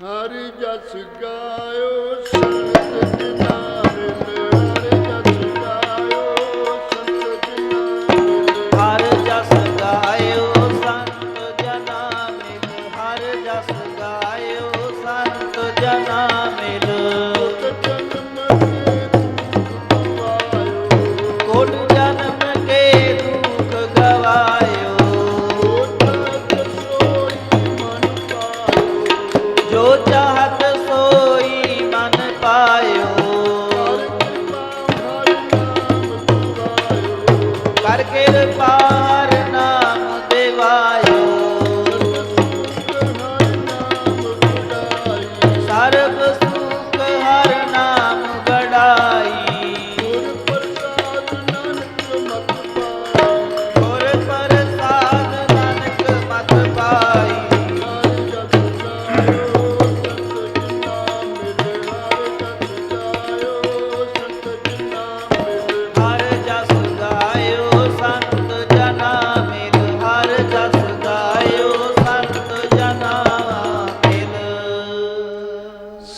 ਹਰ ਜਸ ਗਾਇਓ ਸੰਤ ਜਨਾ ਜੋ ਚਾਹਤ ਸੋਈ ਮਨ ਪਾਇਓ। ਹਰਿ ਕਿਰਪਾ ਹਰਿ ਨਾਮ ਕਰ ਕਿਰਪਾ ਹਰ ਨਾਮ ਦੇਵਾਇਓ। ਸਰਬ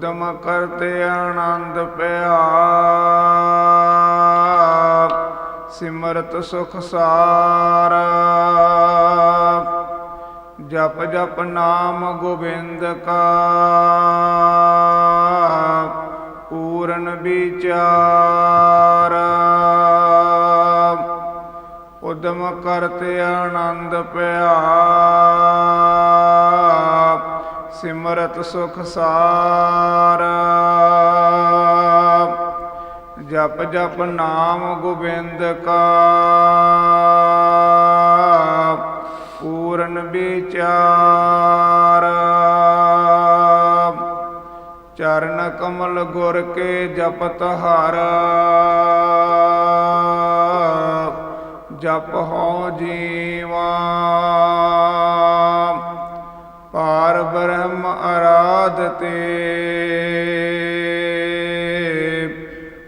ਉਦਮ ਕਰਤੇ ਆਨੰਦ ਪਿਆ ਸਿਮਰਤ ਸੁਖ ਸਾਰ। ਜਪ ਜਪ ਨਾਮ ਗੋਬਿੰਦ ਕਾ, ਪੂਰਨ ਵਿਚਾਰ। ਉਦਮ ਕਰਤੇ ਆਨੰਦ ਪਿਆ ਸਿਮਰਤ ਸੁਖ ਸਾਰ। ਜਪ ਜਪ ਨਾਮ ਗੋਬਿੰਦ ਕਾ। ਪੂਰਨ ਵਿਚਾਰ। ਚਰਨ ਕਮਲ ਗੁਰ ਕੇ ਜਪਤ ਹਰ। ਜਪ ਹੋ ਜੀ ਪਾਰ ਬ੍ਰਹਮ ਅਰਾਧਤੇ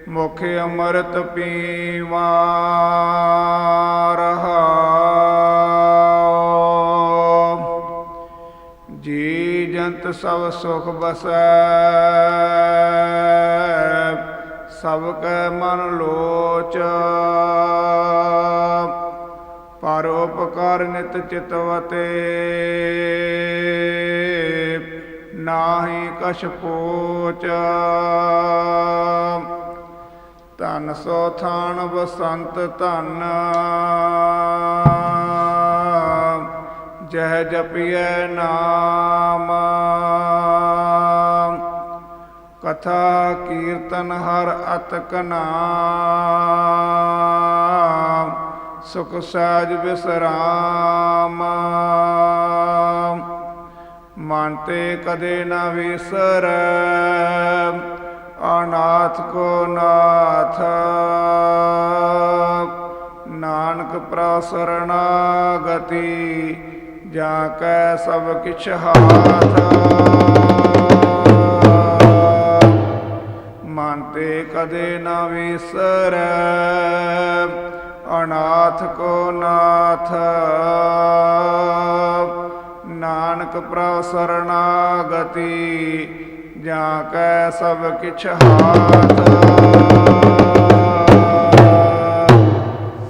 ਮੁਖ ਅੰਮ੍ਰਿਤ ਪੀਵਾ ਰਹਾ ਜੀ ਜੰਤ ਸਭ ਸੁਖ ਬਸੈ, ਸਭ ਕੈ ਮਨ ਲੋਚ। ਪਰ ਉਪਕਾਰ ਨਿਤ ਚਿਤਵਤੇ। ਨਾਹੀ ਕਛ ਪੋਚ। ਤਨ ਸੋ ਥਾਨ ਬਸੰਤ ਧਨ। ਜਹ ਜਪੀਐ ਨਾਮ। ਕਥਾ ਕੀਰਤਨ ਹਰ ਅਤਕ ਨਾਮ। ਸੁਖ ਸਾਜ ਵਿਸਰਾਮ ਮਨ ਤੇ ਕਦੇ ਨਾ ਵਿਸਰ, ਅਨਾਥ ਕੋ ਨਾਥ। ਨਾਨਕ ਪ੍ਰਸਰਣਾਗਤੀ, ਜਾ ਕੈ ਸਭ ਕਿਛ ਹਾਥ। ਮਨ ਤੇ ਕਦੇ ਨਾ ਵਿਸਰੈ ਅਨਾਥ ਕੋ ਨਾਥ। ਨਾਨਕ ਪ੍ਰਭ ਸਰਣਾਗਤੀ ਜਾਂ ਕੈ ਸਭ ਕਿਛ ਹਾਥ।